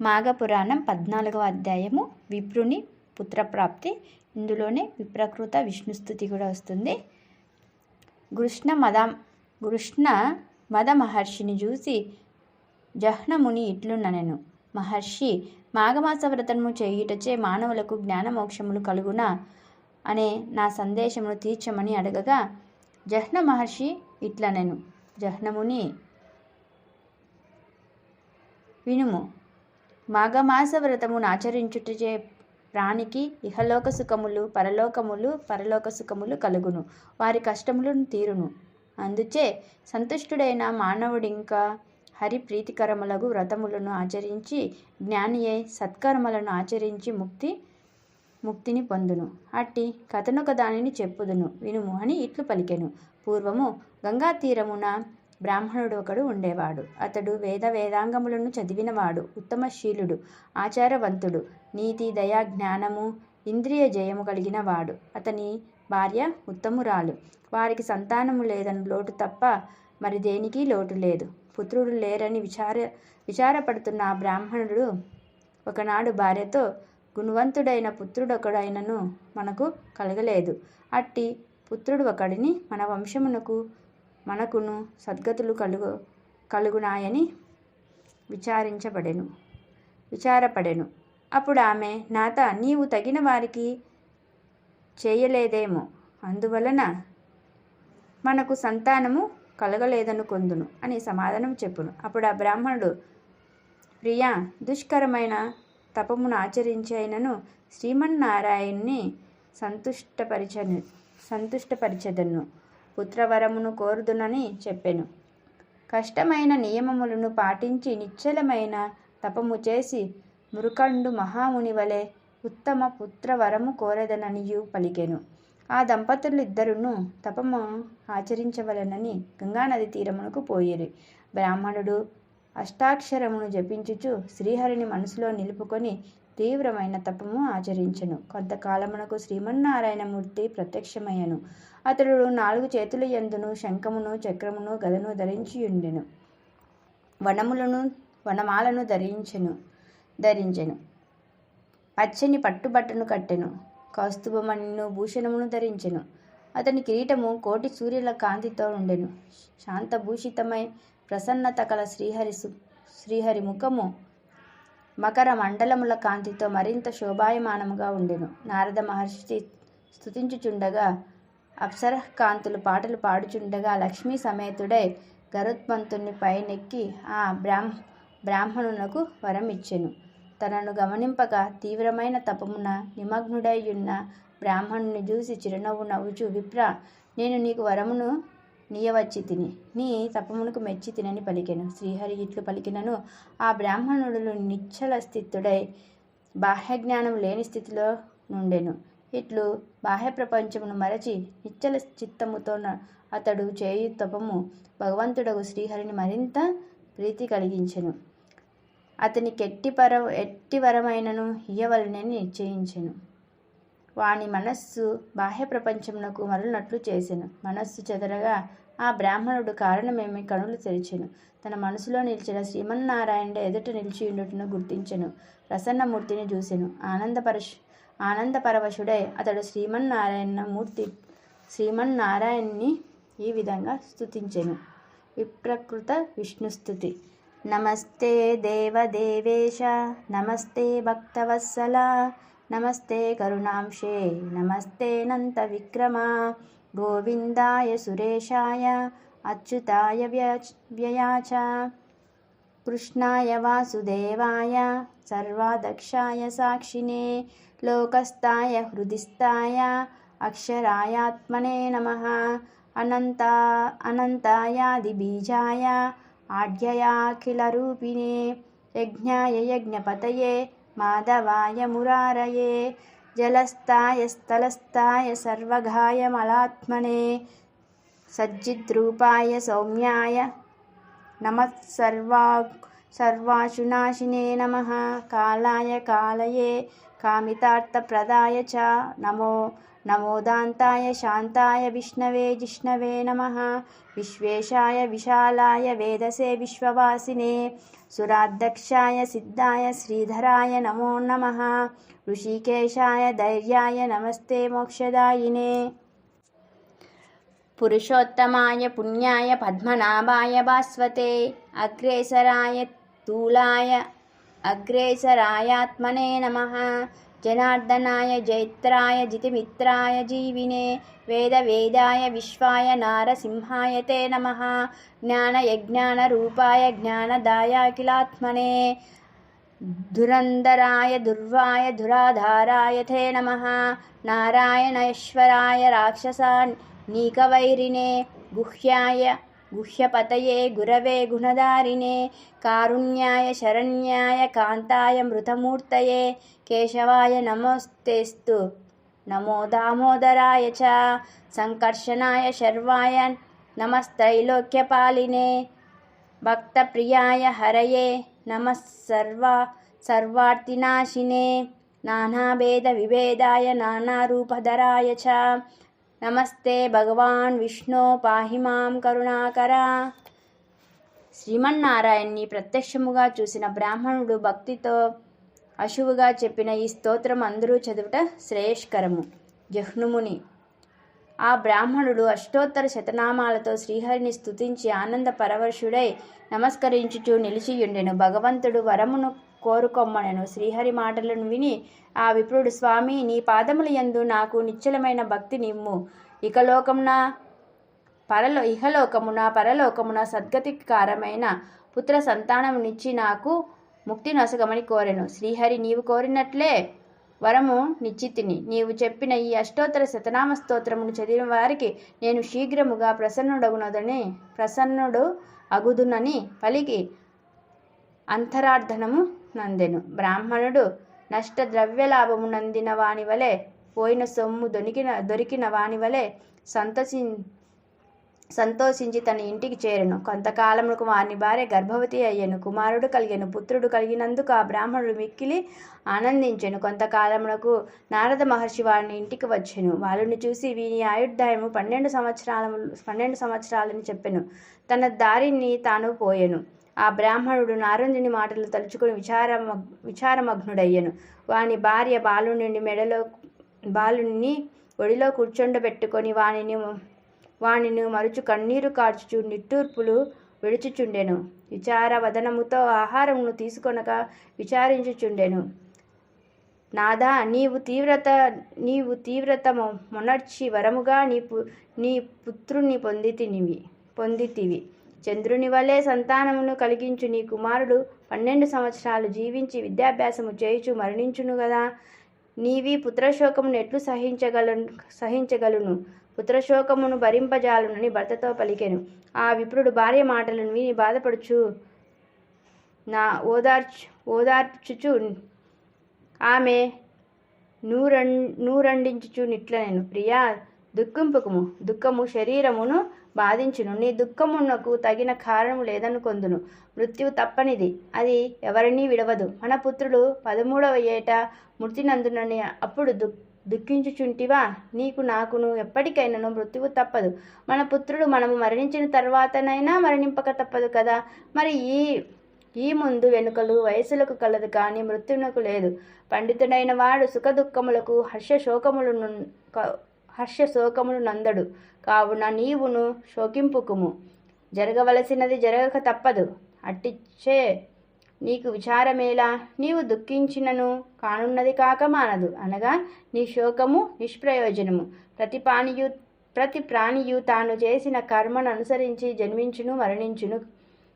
మాఘపురాణం పద్నాలుగవ అధ్యాయము విప్రుని పుత్రప్రాప్తి. ఇందులోనే విప్రకృత విష్ణుస్థుతి కూడా వస్తుంది. కృష్ణ మద కృష్ణ మద మహర్షిని చూసి జహ్నముని ఇట్లున్ననెను మహర్షి మాఘమాస వ్రతము చేయుటచే మానవులకు జ్ఞానమోక్షములు కలుగున అనే నా సందేశమును తీర్చమని అడగగా జహ్న మహర్షి ఇట్లనెను. జహ్నముని వినుము. మాఘమాస వ్రతమును ఆచరించుటచే ప్రాణికి ఇహలోక సుఖములు పరలోకములు పరలోక సుఖములు కలుగును. వారి కష్టములను తీరును. అందుచే సంతుష్టుడైన మానవుడింకా హరి ప్రీతికరములకు వ్రతములను ఆచరించి జ్ఞాని అయి సత్కర్మలను ఆచరించి ముక్తి ముక్తిని పొందును. అట్టి కథనొక దానిని చెప్పుదును. వినుము అని ఇట్లు పలికెను. పూర్వము గంగా తీరమున బ్రాహ్మణుడు ఒకడు ఉండేవాడు. అతడు వేద వేదాంగములను చదివినవాడు ఉత్తమశీలుడు ఆచారవంతుడు నీతి దయా జ్ఞానము ఇంద్రియ జయము కలిగిన వాడు అతని భార్య ఉత్తమురాలు. వారికి సంతానము లేదని లోటు తప్ప మరి దేనికి లోటు లేదు. పుత్రుడు లేరని విచార విచారపడుతున్న ఆ బ్రాహ్మణుడు ఒకనాడు భార్యతో గుణవంతుడైన పుత్రుడొకడైనను మనకు కలగలేదు. అట్టి పుత్రుడు ఒకడిని మన వంశమునకు మనకును సద్గతులు కలుగు కలుగునాయని విచారించబడెను విచారపడెను. అప్పుడు ఆమె నాత నీవు తగిన వారికి చేయలేదేమో. అందువలన మనకు సంతానము కలగలేదనుకొందును అని సమాధానం చెప్పును. అప్పుడు ఆ బ్రాహ్మణుడు ప్రియా దుష్కరమైన తపమును ఆచరించైనను శ్రీమన్నారాయణ్ణి సంతుష్టపరిచను సంతుష్టపరిచదను. పుత్రవరమును కోరుదునని చెప్పెను. కష్టమైన నియమములను పాటించి నిశ్చలమైన తపము చేసి మృకండు మహాముని వలె ఉత్తమ పుత్రవరము కోరదననియు పలికెను. ఆ దంపతులు ఇద్దరును తపము ఆచరించవలనని గంగానది తీరమునకు పోయిరి. బ్రాహ్మణుడు అష్టాక్షరమును జపించుచు శ్రీహరిని మనసులో నిలుపుకొని తీవ్రమైన తపము ఆచరించెను. కొంతకాలమునకు శ్రీమన్నారాయణమూర్తి ప్రత్యక్షమయ్యను. అతడు నాలుగు చేతుల ఎందును శంఖమును చక్రమును గదను ధరించి ఉండెను వనములను వనమాలను ధరించెను ధరించెను. పచ్చని పట్టుబట్టను కట్టెను. కౌస్తుభమణిను భూషణమును ధరించెను. అతని కిరీటము కోటి సూర్యుల కాంతితో ఉండెను. శాంతభూషితమై ప్రసన్నత కల శ్రీహరి సు శ్రీహరి ముఖము మకర మండలముల కాంతితో మరింత శోభాయమానముగా ఉండెను. నారద మహర్షి స్థుతించుచుండగా అప్సర కాంతులు పాటలు పాడుచుండగా లక్ష్మీ సమేతుడై గరుత్మంతుని పైనెక్కి ఆ బ్రాహ్మ బ్రాహ్మణునకు వరం ఇచ్చెను తనను గమనింపక తీవ్రమైన తపమున నిమగ్నుడైయున్న బ్రాహ్మణుని చూసి చిరునవ్వు నవ్వుచు విప్ర నేను నీకు వరమును నీయవచ్చి తిని నీ తపమునకు మెచ్చి తినని పలికెను. శ్రీహరి ఇట్లు పలికినను. ఆ బ్రాహ్మణుడు నిశ్చల స్థితుడై బాహ్యజ్ఞానం లేని స్థితిలో నుండెను. ఇట్లు బాహ్య ప్రపంచమును మరచి నిశ్చల చిత్తముతో అతడు చేయు తపము భగవంతుడకు శ్రీహరిని మరింత ప్రీతి కలిగించెను. అతని కెట్టి పర ఎట్టి వరమైనను ఇయ్యవలనని నిశ్చయించెను. వాని మనస్సు బాహ్య ప్రపంచమునకు మరలినట్లు చేసెను. మనస్సు చెదరగా ఆ బ్రాహ్మణుడు కారణమేమి కనులు తెరిచెను. తన మనసులో నిలిచిన శ్రీమన్నారాయణుడు ఎదుట నిలిచి ఉండుటను గుర్తించెను. ప్రసన్నమూర్తిని చూసెను. ఆనందపరశ్ ఆనందపరవశుడై అతడు శ్రీమన్నారాయణ మూర్తి శ్రీమన్నారాయణ్ణి ఈ విధంగా స్థుతించెను విప్రకృత విష్ణుస్థుతి నమస్తే దేవదేవేశ నమస్తే భక్తవత్సల नमस्ते करुणांशे नमस्ते नन्तविक्रमा गोविन्दाय सुरेशाय अच्युताय व्य व्यया च कृष्णाय वासुदेवाय सर्वादक्षाय साक्षिणे लोकस्ताय हृदिस्थाय अक्षरायात्मने नमः अनन्ता अनन्तायादिबीजाय आढ्ययाखिलरूपिणे यज्ञाय यज्ञपतये మాధవాయ మురారయే జలస్థాయ స్థలస్థాయ సర్వఘాయమలాత్మనే సజ్జిద్రూపాయ సౌమ్యాయ నమ సర్వాశునాశినే నమ కాలాయ కాలయే కామితార్థప్రదాయ చ నమో నమోదాంతాయ శాంతాయ విష్ణవే జిష్ణవే నమ విశ్వేశాయ విశాలాయ వేదసే విశ్వవాసినే సురాధ్యక్షాయ సిద్ధాయ శ్రీధరాయ నమో నమ ఋషికేశాయ ధైర్యాయ నమస్తే మోక్షదాయినే పురుషోత్తమాయ పుణ్యాయ పద్మనాభాయ భాస్వతే అగ్రేసరాయ తూలాయ అగ్రేసరాయాత్మనే నమ जनार्दनाय जैत्राय जितिमित्राय जीविने वेदवेदाय विश्वाय नारसिंहाय ते नमः। ज्ञानयज्ञानरूपाय ज्ञानदायाखिलात्मने धुरन्धराय दुर्वाय धुराधाराय ते नमः। नारायणेश्वराय राक्षसानीकवैरिणे गुह्याय గుహ్యపతయే గురవే గుణదారిణే కారుణ్యాయ శరణ్యాయ కాంతాయ మృతమూర్తయే. కేశవాయ నమస్తేస్తు. నమో దామోదరాయ చ. సంకర్షణాయ శర్వాయ నమస్తైలోక్యపాలినే. భక్తప్రియాయ హరయే నమః సర్వ సర్వార్థినాశినే నానాభేద విభేదాయ నానారూపధరాయ చ. నమస్తే భగవాన్ విష్ణు పాహి మాం కరుణాకర. శ్రీమన్నారాయణ్ణి ప్రత్యక్షముగా చూసిన బ్రాహ్మణుడు భక్తితో అశువుగా చెప్పిన ఈ స్తోత్రం అందరూ చదువుట శ్రేయస్కరము. జహ్నుముని ఆ బ్రాహ్మణుడు అష్టోత్తర శతనామాలతో శ్రీహరిని స్థుతించి ఆనంద పరవశుడై నమస్కరించుచూ నిలిచియుండెను. భగవంతుడు వరమును కోరుకొమ్మనను. శ్రీహరి మాటలను విని ఆ విప్రుడు స్వామి నీ పాదముల యందు నాకు నిశ్చలమైన భక్తి నిమ్ము. ఇకలోకమున పరలో ఇహలోకమున పరలోకమున సద్గతికారమైన పుత్ర సంతానమునిచ్చి నాకు ముక్తి నొసగమని కోరెను. శ్రీహరి నీవు కోరినట్లే వరము నిశ్చితిని. నీవు చెప్పిన ఈ అష్టోత్తర శతనామ స్తోత్రమును చదివిన వారికి నేను శీఘ్రముగా ప్రసన్నుడగునదని ప్రసన్నుడు అగుదునని పలికి అంతరార్థనము నందెను. బ్రాహ్మణుడు నష్ట ద్రవ్యలాభము నందిన వాని వలె పోయిన సొమ్ము దొరికిన దొరికిన వాని వలె సంతసి సంతోషించి తన ఇంటికి చేరెను. కొంతకాలమునకు వాని భార్య గర్భవతి అయ్యను. కుమారుడు కలిగెను. పుత్రుడు కలిగినందుకు ఆ బ్రాహ్మణుడు మిక్కిలి ఆనందించెను. కొంతకాలమునకు నారద మహర్షి వారిని ఇంటికి వచ్చెను. వాళ్ళని చూసి వీని ఆయుర్దాయము పన్నెండు సంవత్సరాల పన్నెండు సంవత్సరాలని చెప్పెను. తన దారిని తాను పోయెను. ఆ బ్రాహ్మణుడు నారదుని మాటలు తలుచుకుని విచార విచారమగ్నుడయ్యను. వాని భార్య బాలుని మెడలో బాలుని ఒడిలో కూర్చొండబెట్టుకొని వానిని వాణిని మరుచు కన్నీరు కార్చుచు నిట్టూర్పులు విడుచుచుండెను. విచార వదనముతో ఆహారమును తీసుకొనక విచారించుచుండెను. నాదా నీవు తీవ్రత నీవు తీవ్రత మొ- మొనర్చి వరముగా నీ పు నీ పుత్రుని పొందితినివి పొందితివి. చంద్రుని వలె సంతానమును కలిగించు నీ కుమారుడు పన్నెండు సంవత్సరాలు జీవించి విద్యాభ్యాసము చేయుచు మరణించును కదా నీవి పుత్రశోకమును ఎట్లు సహించగలను సహించగలను? పుత్రశోకమును భరింపజాలునని భర్తతో పలికెను. ఆ విప్రుడు భార్య మాటలను విని బాధపడుచు నా ఓదార్చు ఓదార్చుచు ఆమె నూరం నూరండించుచు నిట్లనెను. ప్రియా దుఃఖింపుకుము. దుఃఖము శరీరమును బాధించును. నీ దుఃఖమునకు తగిన కారణము లేదనుకొందును మృత్యువు తప్పనిది. అది ఎవరినీ విడవదు. మన పుత్రుడు పదమూడవ ఏట మృతినందునని అప్పుడు దుఃఖ దుఃఖించుచుంటివా? నీకు నాకును ఎప్పటికైనాను మృత్యువు తప్పదు. మన పుత్రుడు మనము మరణించిన తర్వాతనైనా మరణింపక తప్పదు కదా? మరి ఈ ఈ ముందు వెనుకలు వయసులకు కలదు కానీ మృత్యునకు లేదు. పండితుడైన వాడు సుఖ దుఃఖములకు హర్ష శోకములు హర్ష శోకములు నందడు. కావున నీవును శోకింపుకుము. జరగవలసినది జరగక తప్పదు. అట్టిచ్చే నీకు విచారమేలా? నీవు దుఃఖించినను కానున్నది కాక మానదు. అనగా నీ శోకము నిష్ప్రయోజనము. ప్రతి పాణియు ప్రతి ప్రాణియు తాను చేసిన కర్మను అనుసరించి జన్మించును మరణించును.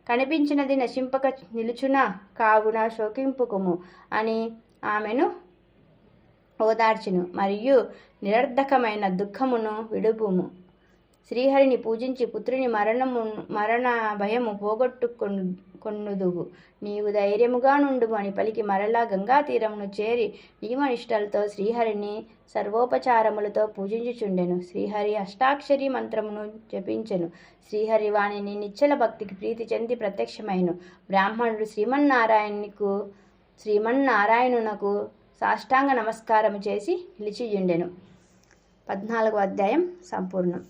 కనిపించినది నశింపక నిలుచునా కావున శోకింపుకుము అని ఆమెను ఓదార్చును. మరియు నిరర్ధకమైన దుఃఖమును విడుపుము. శ్రీహరిని పూజించి పుత్రుని మరణము మరణ భయము పోగొట్టుకొను నీవు ధైర్యముగా నుండుము అని పలికి మరలా గంగా తీరమును చేరి నియమనిష్టలతో శ్రీహరిని సర్వోపచారములతో పూజించుచుండెను. శ్రీహరి అష్టాక్షరి మంత్రమును జపించెను. శ్రీహరి వాణిని నిశ్చల భక్తికి ప్రీతి చెంది ప్రత్యక్షమైను. బ్రాహ్మణుడు శ్రీమన్నారాయణునికు శ్రీమన్నారాయణునకు సాష్టాంగ నమస్కారము చేసి నిలిచియుండెను. పద్నాలుగో అధ్యాయం సంపూర్ణం.